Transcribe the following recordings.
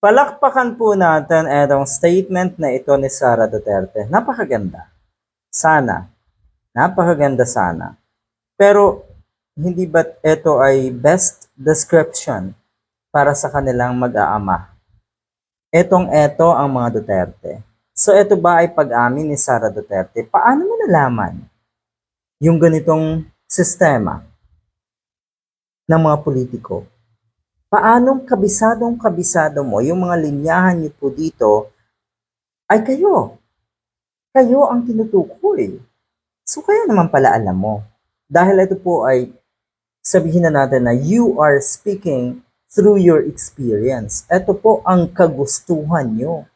Palakpakan po natin itong statement na ito ni Sara Duterte. Napakaganda. Sana. Napakaganda sana. Pero hindi ba ito ay best description para sa kanilang mag-aama? Etong eto ang mga Duterte. So ito ba ay pag-amin ni Sara Duterte? Paano mo nalaman yung ganitong sistema ng mga politiko? Paanong kabisadong kabisado mo, yung mga linyahan niyo po dito, ay kayo. Kayo ang tinutukoy. So kaya naman pala alam mo. Dahil ito po ay sabihin na natin na you are speaking through your experience. Ito po ang kagustuhan nyo.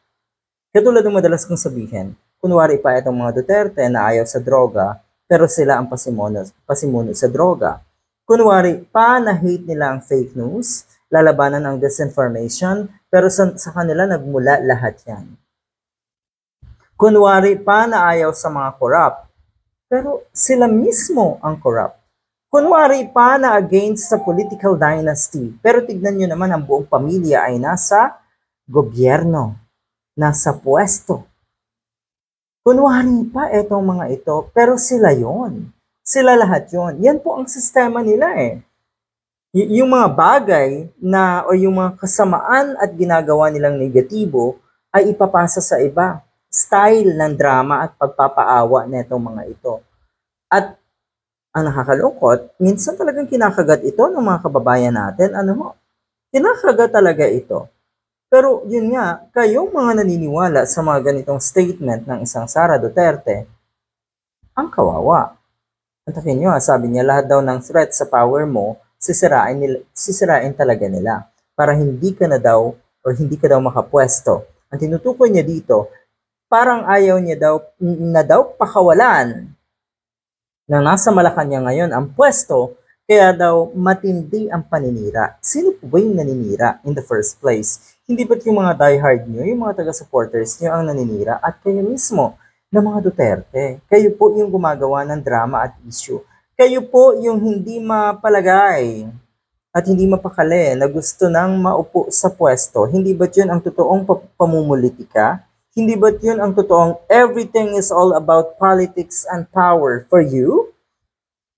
Katulad ng madalas kong sabihin, kunwari pa itong mga Duterte na ayaw sa droga, pero sila ang pasimuno, pasimuno sa droga. Kunwari pa na hate nila ang fake news, lalabanan ang disinformation, pero sa, sa kanila nagmula lahat yan. Kunwari pa na ayaw sa mga corrupt, pero sila mismo ang corrupt. Kunwari pa na against sa political dynasty, pero tignan nyo naman ang buong pamilya ay nasa gobyerno, nasa pwesto. Kunwari pa etong mga ito, pero sila yon. Sila lahat yon. Yan po ang sistema nila eh y- yung mga bagay na o yung mga kasamaan at ginagawa nilang negatibo ay ipapasa sa iba. Style ng drama at pagpapaawa nitong mga ito. At ang nakakalungkot, minsan talagang kinakagat ito ng mga kababayan natin. Ano ho? Kinakagat talaga ito. Pero yun nga, kayong mga naniniwala sa mga ganitong statement ng isang Sara Duterte, ang kawawa. Antakin nyo, ha, sabi niya lahat daw ng threat sa power mo sisirain, nila, sisirain talaga nila para hindi ka na daw or hindi ka daw makapwesto. Ang tinutukoy niya dito, parang ayaw niya daw na daw pakawalan na nasa Malacanang ngayon ang pwesto, kaya daw matindi ang paninira. Sino po ba yung naninira in the first place? Hindi ba't yung mga diehard nyo, yung mga taga-supporters nyo ang naninira at kayo mismo na mga Duterte. Kayo po yung gumagawa ng drama at issue kayo po yung hindi mapalagay at hindi mapakali na gusto nang maupo sa pwesto. Hindi ba yun ang totoong pamumulitika? Hindi ba yun ang totoong everything is all about politics and power for you?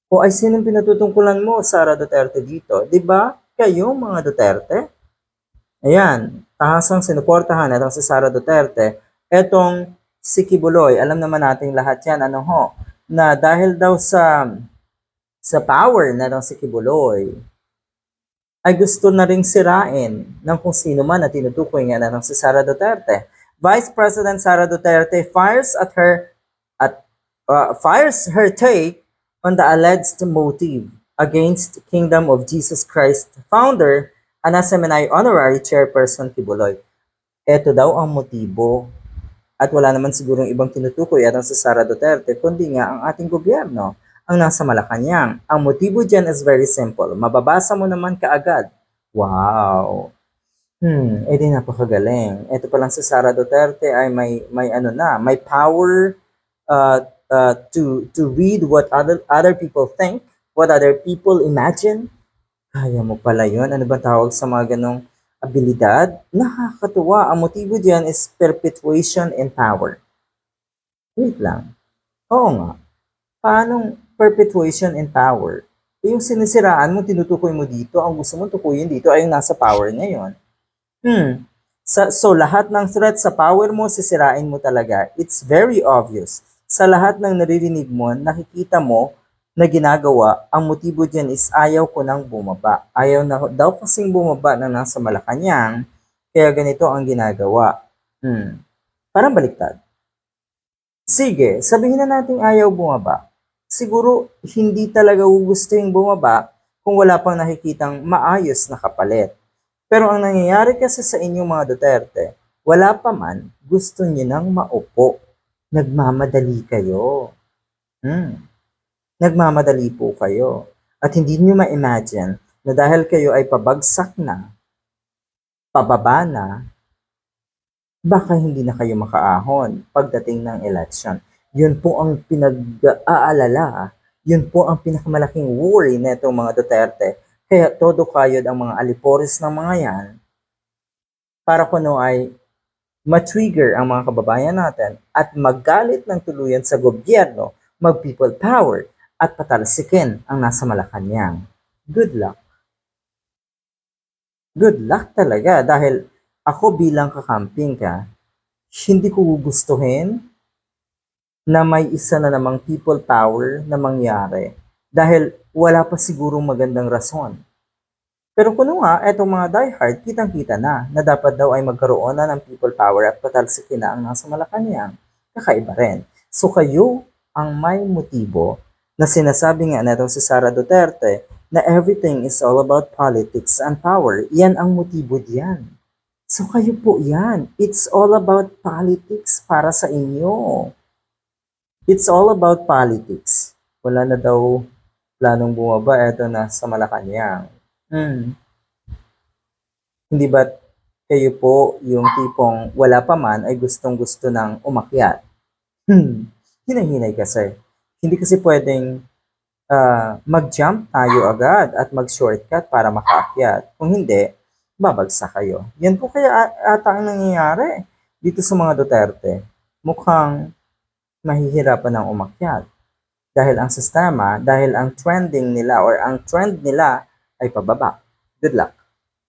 O ay sinong pinatutungkulan mo, Sara Duterte dito? Di ba? Kayo, mga Duterte? Ayan, tahasang sinuportahan itong si Sara Duterte. Etong si Kibuloy, alam naman natin lahat yan, ano ho, na dahil daw sa sa power na ng si Kibuloy, ay gusto na ring sirain ng kung sino man na tinutukoy nga na ng si Sara Duterte. Vice President Sara Duterte fires at her at uh, fires her take on the alleged motive against Kingdom of Jesus Christ founder Ana Seminay Honorary Chairperson Kibuloy. Ito daw ang motibo. At wala naman sigurong ibang tinutukoy at ang si Sara Duterte, kundi nga ang ating gobyerno ang nasa Malacanang. Ang motibo dyan is very simple. Mababasa mo naman kaagad. Wow! Hmm, edi napakagaling. Ito pa lang si Sara Duterte ay may may ano na, may power uh, uh, to to read what other other people think, what other people imagine. Kaya mo pala 'yun. Ano ba tawag sa mga ganong abilidad? Nakakatuwa. Ang motibo diyan is perpetuation in power. Wait lang. Oo nga. Paano perpetuation and power. Yung sinisiraan mo, tinutukoy mo dito, ang gusto mo tukuyin dito ay yung nasa power ngayon. Hmm. Sa, so lahat ng threat sa power mo, sisirain mo talaga. It's very obvious. Sa lahat ng naririnig mo, nakikita mo na ginagawa, ang motibo dyan is ayaw ko nang bumaba. Ayaw na daw kasing bumaba na nasa Malacanang, kaya ganito ang ginagawa. Hmm. Parang baliktad. Sige, sabihin na natin ayaw bumaba siguro hindi talaga yung bumaba kung wala pang nakikitang maayos na kapalit. Pero ang nangyayari kasi sa inyong mga Duterte, wala pa man, gusto niyo nang maupo. Nagmamadali kayo. Hmm. Nagmamadali po kayo. At hindi niyo ma-imagine na dahil kayo ay pabagsak na, pababa na, baka hindi na kayo makaahon pagdating ng election. Yun po ang pinag-aalala. Yun po ang pinakamalaking worry na itong mga Duterte. Kaya todo kayod ang mga alipores ng mga yan para kuno ay matrigger ang mga kababayan natin at magalit ng tuluyan sa gobyerno, mag-people power at patalsikin ang nasa Malacanang. Good luck. Good luck talaga dahil ako bilang kakamping ka, hindi ko gugustuhin na may isa na namang people power na mangyari dahil wala pa sigurong magandang rason. Pero kuno nga, etong mga diehard, kitang-kita na na dapat daw ay magkaroon na ng people power at patalsikin na ang nasa Malacanang. Kakaiba rin. So kayo ang may motibo na sinasabi nga na si Sara Duterte na everything is all about politics and power. Yan ang motibo diyan. So kayo po yan. It's all about politics para sa inyo. It's all about politics. Wala na daw planong bumaba. Eto na sa Malacanang. Hmm. Hindi ba kayo po yung tipong wala pa man ay gustong gusto ng umakyat? Hmm. Hinay-hinay kasi. Hindi kasi pwedeng ah, mag-jump tayo agad at mag-shortcut para makaakyat. Kung hindi, babagsak kayo. Yan po kaya ata ang nangyayari dito sa mga Duterte. Mukhang mahihirapan ng umakyat. Dahil ang sistema, dahil ang trending nila or ang trend nila ay pababa. Good luck.